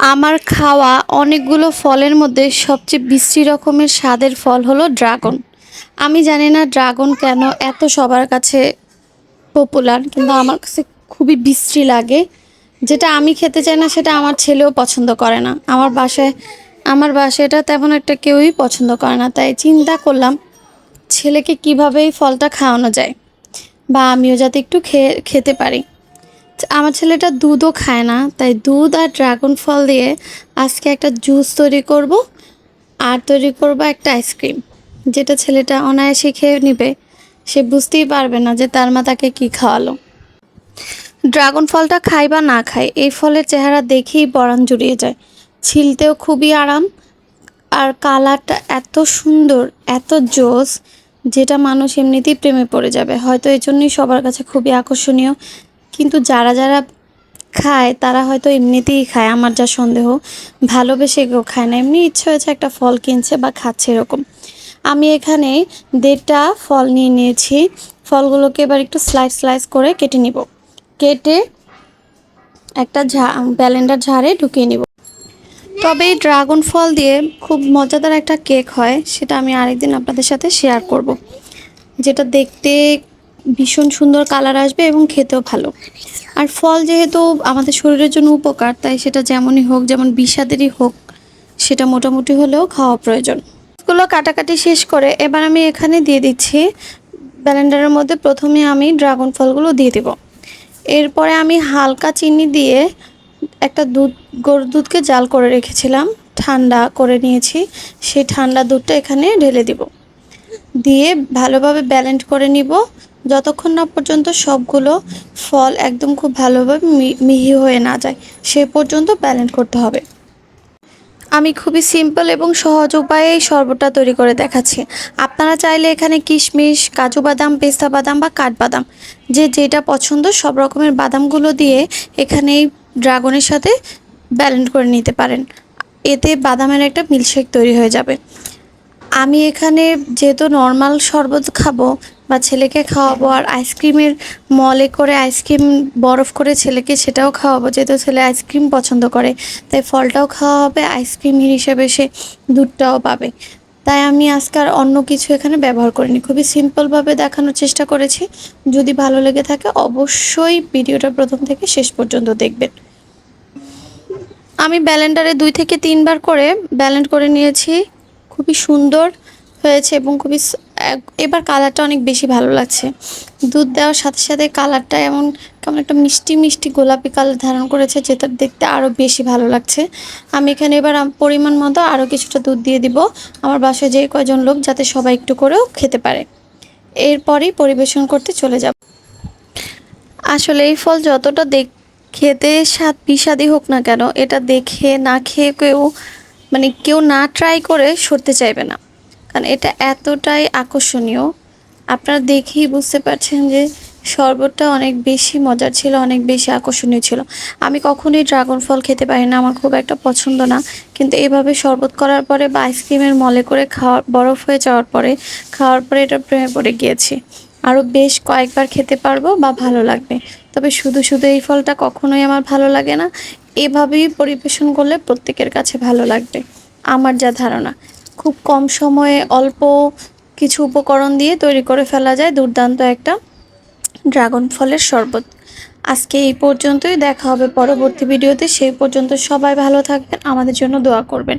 আমার খাওয়া অনেকগুলো ফলের মধ্যে সবচেয়ে বিশ্রী রকমের স্বাদের ফল হলো ড্রাগন। আমি জানি না ড্রাগন কেন এত সবার কাছে পপুলার, কিন্তু আমার কাছে খুবই বিশ্রী লাগে। যেটা আমি খেতে চাই না, সেটা আমার ছেলেও পছন্দ করে না। আমার বাসায় আমার বাসায় এটা তেমন একটা কেউই পছন্দ করে না, তাই চিন্তা করলাম ছেলেকে কীভাবে এই ফলটা খাওয়ানো যায়, বা আমিও যাতে একটু খেয়ে, খেতে পারি। আমার ছেলেটা দুধও খায় না, তাই দুধ আর ড্রাগন ফল দিয়ে আজকে একটা জুস তৈরি করব আর তৈরি করব একটা আইসক্রিম যেটা ছেলেটা অনায়াসে খেয়ে নেবে। সে বুঝতেই পারবে না যে তার মা তাকে কী খাওয়ালো। ড্রাগন ফলটা খাই বা না খাই এই ফলের চেহারা দেখেই বরান জুড়িয়ে যায়। ছিলতেও খুবই আরাম, আর কালারটা এত সুন্দর, এত জোস, যেটা মানুষ এমনিতেই প্রেমে পড়ে যাবে। হয়তো এই জন্যই সবার কাছে খুবই আকর্ষণীয় কিন্তু যারা যারা খায়, তারা হয়তো এমনিতেই খায়। আমার যা সন্দেহ, ভালোবেসে কেউ খায় না। এমনি ইচ্ছে হয়েছে একটা ফল কিনছে বা খাচ্ছে এরকম। আমি এখানে দেড়টা ফল নিয়ে নিয়েছি। ফলগুলোকে এবার একটু স্লাইস স্লাইস করে কেটে নিব। কেটে একটা ঝা ব্যালেন্ডার ঝাড়ে ঢুকিয়ে নিব। তবে এই ড্রাগন ফল দিয়ে খুব মজাদার একটা কেক হয়, সেটা আমি আরেকদিন আপনাদের সাথে শেয়ার করব। যেটা দেখতে ভীষণ সুন্দর কালার আসবে এবং খেতেও ভালো। আর ফল যেহেতু আমাদের শরীরের জন্য উপকার, তাই সেটা যেমনই হোক, যেমন বিষাদেরই হোক, সেটা মোটামুটি হলেও খাওয়া প্রয়োজন। গুলো কাটাকাটি শেষ করে এবার আমি এখানে দিয়ে দিচ্ছি ব্যালেন্ডারের মধ্যে প্রথমে আমি ড্রাগন ফলগুলো দিয়ে দেব। এরপরে আমি হালকা চিনি দিয়ে একটা দুধ, গরুর দুধকে জাল করে রেখেছিলাম, ঠান্ডা করে নিয়েছি, সেই ঠান্ডা দুধটা এখানে ঢেলে দিব। দিয়ে ভালোভাবে ব্যালেন্ড করে নিব যতক্ষণ না পর্যন্ত সবগুলো ফল একদম খুব ভালোভাবে মিহি হয়ে না যায়, সে পর্যন্ত ব্যালেন্ড করতে হবে। আমি খুবই সিম্পল এবং সহজ উপায়ে এই শরবতটা তৈরি করে দেখাচ্ছি। আপনারা চাইলে এখানে কিশমিশ, কাজু বাদাম, পেস্তা বাদাম বা কাঠবাদাম যে যেটা পছন্দ সব রকমের বাদামগুলো দিয়ে এখানে এই ড্রাগনের সাথে ব্যালেন্ড করে নিতে পারেন। এতে বাদামের একটা মিল্কশেক তৈরি হয়ে যাবে। আমি এখানে যেহেতু নর্মাল শরবত খাব বা ছেলেকে খাওয়াবো আর আইসক্রিমের মলে করে আইসক্রিম বরফ করে ছেলেকে সেটাও খাওয়াবো, যেহেতু ছেলে আইসক্রিম পছন্দ করে। তাই ফলটাও খাওয়া হবে আইসক্রিম হিসেবে সে দুধটাও পাবে। তাই আমি আজকে আর অন্য কিছু এখানে ব্যবহার করিনি। খুবই সিম্পলভাবে দেখানোর চেষ্টা করেছি। যদি ভালো লেগে থাকে, অবশ্যই ভিডিওটা প্রথম থেকে শেষ পর্যন্ত দেখবেন। আমি ব্যালেন্ডারে দুই থেকে তিনবার করে ব্যালেন্ড করে নিয়েছি। খুবই সুন্দর হয়েছে এবং খুবই এবার কালারটা অনেক বেশি ভালো লাগছে। দুধ দেওয়ার সাথে সাথে কালারটা এমন কেমন একটা মিষ্টি মিষ্টি গোলাপি কালার ধারণ করেছে, যেটা দেখতে আরও বেশি ভালো লাগছে। আমি এখানে এবার পরিমাণ মতো আরও কিছুটা দুধ দিয়ে দিব। আমার বাসায় যে কয়জন লোক, যাতে সবাই একটু করেও খেতে পারে। এরপরেই পরিবেশন করতে চলে যাব। আসলে এই ফল যতটা দেখ, খেতে স্বাদ বিষাদি হোক না কেন, এটা দেখে না খেয়ে কেউ মানে কেউ না ট্রাই করে সরতে চাইবে না। কারণ এটা এতটাই আকর্ষণীয়। আপনারা দেখেই বুঝতে পারছেন যে শরবতটা অনেক বেশি মজার ছিল, অনেক বেশি আকর্ষণীয় ছিল। আমি কখনোই ড্রাগন ফল খেতে পারি না, আমার খুব একটা পছন্দ না। কিন্তু এভাবে শরবত করার পরে বা আইসক্রিমের মলে করে খাওয়ার, বরফ হয়ে যাওয়ার পরে খাওয়ার পরে এটা প্রেমে পড়ে গিয়েছি। আরও বেশ কয়েকবার খেতে পারব বা ভালো লাগবে। তবে শুধু শুধু এই ফলটা কখনোই আমার ভালো লাগে না। এভাবেই পরিবেশন করলে প্রত্যেকের কাছে ভালো লাগবে। আমার যা ধারণা। খুব কম সময়ে অল্প কিছু উপকরণ দিয়ে তৈরি করে ফেলা যায় দুর্দান্ত একটা ড্রাগন ফলের শরবত। আজকে এই পর্যন্তই, দেখা হবে পরবর্তী ভিডিওতে। সেই পর্যন্ত সবাই ভালো থাকবেন, আমাদের জন্য দোয়া করবেন।